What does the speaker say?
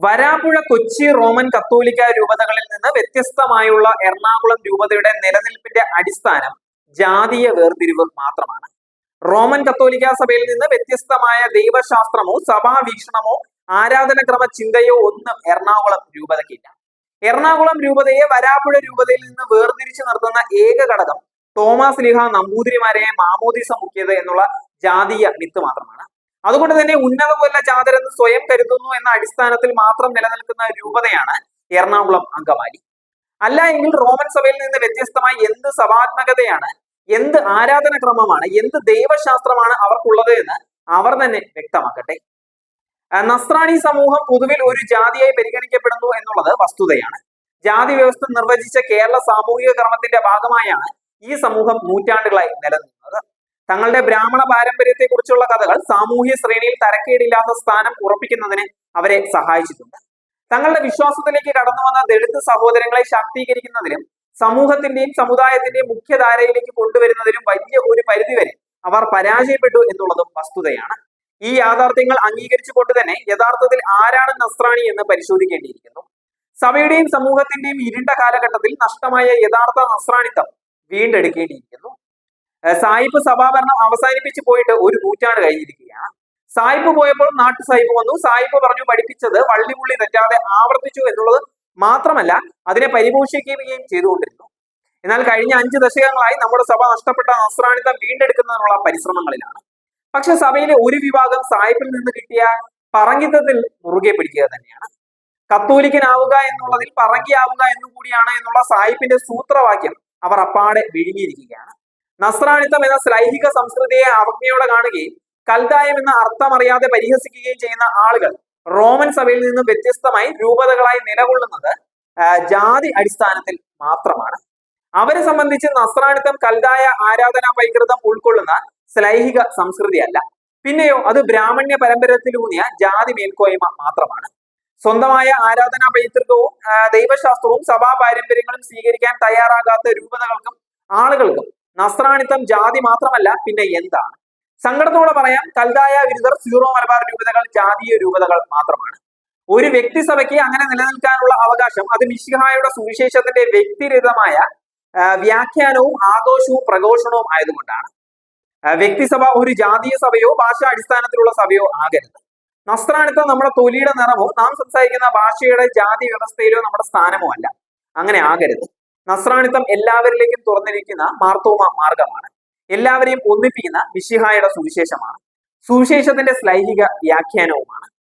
Varapuzha Kochi Roman കത്തോലിക്ക രൂപതകളിൽ നിന്ന് വ്യത്യസ്തമായുള്ള എറണാകുളം രൂപതയുടെ നിലനിൽപ്പിന്റെ അടിസ്ഥാനം ജാതീയ വേർതിരിവ് മാത്രമാണ്. റോമൻ കത്തോലിക്ക സഭയിൽ നിന്ന് വ്യത്യസ്തമായ ദൈവശാസ്ത്രമോ സഭാവീക്ഷണമോ ആരാധനക്രമ ചിന്തയോ ഒന്നും എറണാകുളം രൂപതയ്ക്കില്ല. എറണാകുളം രൂപതയെ വരാപ്പുഴ രൂപതയിൽ നിന്ന് വേർതിരിച്ചു നിർത്തുന്ന ഏക ഘടകം തോമസ് ലിഹ നമ്പൂതിരിമാരെ മാമോദിസ മുക്കിയത് എന്നുള്ള ജാതീയ മിത്ത് മാത്രമാണ്. അതുകൊണ്ട് തന്നെ ഉന്നത കൊല്ല ചാതരെന്ന് സ്വയം കരുതുന്നു എന്ന അടിസ്ഥാനത്തിൽ മാത്രം നിലനിൽക്കുന്ന രൂപതയാണ് എറണാകുളം അങ്കമാലി. അല്ല എങ്കിൽ റോമൻ സഭയിൽ നിന്ന് വ്യത്യസ്തമായി എന്ത് സഭാത്മകതയാണ് എന്ത് ആരാധനക്രമമാണ് എന്ത് ദൈവശാസ്ത്രമാണ് അവർക്കുള്ളത് എന്ന് അവർ തന്നെ വ്യക്തമാക്കട്ടെ. നസ്രാണി സമൂഹം പൊതുവിൽ ഒരു ജാതിയായി പരിഗണിക്കപ്പെടുന്നു എന്നുള്ളത് വസ്തുതയാണ്. ജാതി വ്യവസ്ഥ നിർവചിച്ച കേരള സാമൂഹിക ക്രമത്തിന്റെ ഭാഗമായാണ് ഈ സമൂഹം നൂറ്റാണ്ടുകളായി നിലനിന്നത്. തങ്ങളുടെ ബ്രാഹ്മണ പാരമ്പര്യത്തെ കുറിച്ചുള്ള കഥകൾ സാമൂഹ്യ ശ്രേണിയിൽ തരക്കേടില്ലാത്ത സ്ഥാനം ഉറപ്പിക്കുന്നതിന് അവരെ സഹായിച്ചിട്ടുണ്ട്. തങ്ങളുടെ വിശ്വാസത്തിലേക്ക് കടന്നു വന്ന ദളിത് സഹോദരങ്ങളെ ശാക്തീകരിക്കുന്നതിനും സമൂഹത്തിന്റെയും സമുദായത്തിന്റെയും മുഖ്യധാരയിലേക്ക് കൊണ്ടുവരുന്നതിനും വലിയ ഒരു പരിധിവരെ അവർ പരാജയപ്പെട്ടു എന്നുള്ളതും വസ്തുതയാണ്. ഈ യാഥാർത്ഥ്യങ്ങൾ അംഗീകരിച്ചുകൊണ്ട് തന്നെ യഥാർത്ഥത്തിൽ ആരാണ് നസ്രാണി എന്ന് പരിശോധിക്കേണ്ടിയിരിക്കുന്നു. സഭയുടെയും സമൂഹത്തിന്റെയും ഇരുണ്ട കാലഘട്ടത്തിൽ നഷ്ടമായ യഥാർത്ഥ നസ്രാണിത്വം വീണ്ടെടുക്കേണ്ടിയിരിക്കുന്നു. സായിപ്പ് സഭാഭരണം അവസാനിപ്പിച്ച് പോയിട്ട് ഒരു നൂറ്റാണ്ട് കഴിഞ്ഞിരിക്കുകയാണ്. സായിപ്പ് പോയപ്പോൾ നാട്ടു സായിപ്പ് വന്നു. സായിപ്പ് പറഞ്ഞു പഠിപ്പിച്ചത് വള്ളിപുള്ളി തെറ്റാതെ ആവർത്തിച്ചു എന്നുള്ളത് മാത്രമല്ല അതിനെ പരിപോഷിക്കുകയും ചെയ്തുകൊണ്ടിരുന്നു. എന്നാൽ കഴിഞ്ഞ അഞ്ച് ദശകങ്ങളായി നമ്മുടെ സഭ നഷ്ടപ്പെട്ട നസ്രാണിത്തം വീണ്ടെടുക്കുന്നതിനുള്ള പരിശ്രമങ്ങളിലാണ്. പക്ഷെ സഭയിലെ ഒരു വിഭാഗം സായിപ്പിൽ നിന്ന് കിട്ടിയ പറങ്കിത്തത്തിൽ മുറുകെ പിടിക്കുക തന്നെയാണ്. കത്തോലിക്കനാവുക എന്നുള്ളതിൽ പറങ്കിയാവുക എന്നുകൂടിയാണ് എന്നുള്ള സായിപ്പിന്റെ സൂത്രവാക്യം അവർ അപ്പാടെ വിഴുങ്ങിയിരിക്കുകയാണ്. നസ്രാണിത്തം എന്ന ശ്ലൈഹിക സംസ്കൃതിയെ അവജ്ഞയോടെ കാണുകയും കൽദായം എന്ന അർത്ഥമറിയാതെ പരിഹസിക്കുകയും ചെയ്യുന്ന ആളുകൾ റോമൻ സഭയിൽ നിന്ന് വ്യത്യസ്തമായി രൂപതകളായി നിലകൊള്ളുന്നത് ജാതി അടിസ്ഥാനത്തിൽ മാത്രമാണ്. അവരെ സംബന്ധിച്ച് നസ്രാണിത്തം കൽതായ ആരാധനാ പൈകൃതം ഉൾക്കൊള്ളുന്ന ശ്ലൈഹിക സംസ്കൃതിയല്ല. പിന്നെയോ അത് ബ്രാഹ്മണ്യ പരമ്പരത്തിലൂന്നിയ ജാതി മേൽക്കോയ്മ മാത്രമാണ്. സ്വന്തമായ ആരാധനാ പൈതൃകവും ദൈവശാസ്ത്രവും സഭാ പാരമ്പര്യങ്ങളും സ്വീകരിക്കാൻ തയ്യാറാകാത്ത രൂപതകൾക്കും ആളുകൾക്കും നസ്രാണിത്തം ജാതി മാത്രമല്ല പിന്നെ എന്താണ്? സങ്കടത്തോടെ പറയാം കൽതായ വിരുദ്ധർ സീറോ മലബാർ രൂപതകൾ ജാതീയ രൂപതകൾ മാത്രമാണ്. ഒരു വ്യക്തിസഭയ്ക്ക് അങ്ങനെ നിലനിൽക്കാനുള്ള അവകാശം അത് മിശിഹായുടെ സുവിശേഷത്തിന്റെ വ്യക്തിരഹിതമായ വ്യാഖ്യാനവും ആഘോഷവും പ്രഘോഷണവും ആയതുകൊണ്ടാണ്. വ്യക്തിസഭ ഒരു ജാതീയ സഭയോ ഭാഷാ അടിസ്ഥാനത്തിലുള്ള സഭയോ ആകരുത്. നസ്രാണിത്വം നമ്മുടെ തൊലിയുടെ നിറമോ നാം സംസാരിക്കുന്ന ഭാഷയുടെ ജാതി വ്യവസ്ഥയിലോ നമ്മുടെ സ്ഥാനമോ അല്ല. അങ്ങനെ ആകരുത്. നസ്രാണിത്തം എല്ലാവരിലേക്കും തുറന്നിരിക്കുന്ന മാർത്തോമ മാർഗമാണ്. എല്ലാവരെയും ഒന്നിപ്പിക്കുന്ന മിഷിഹായുടെ സുവിശേഷമാണ്. സുവിശേഷത്തിന്റെ ശ്ലൈഹിക വ്യാഖ്യാനവുമാണ്.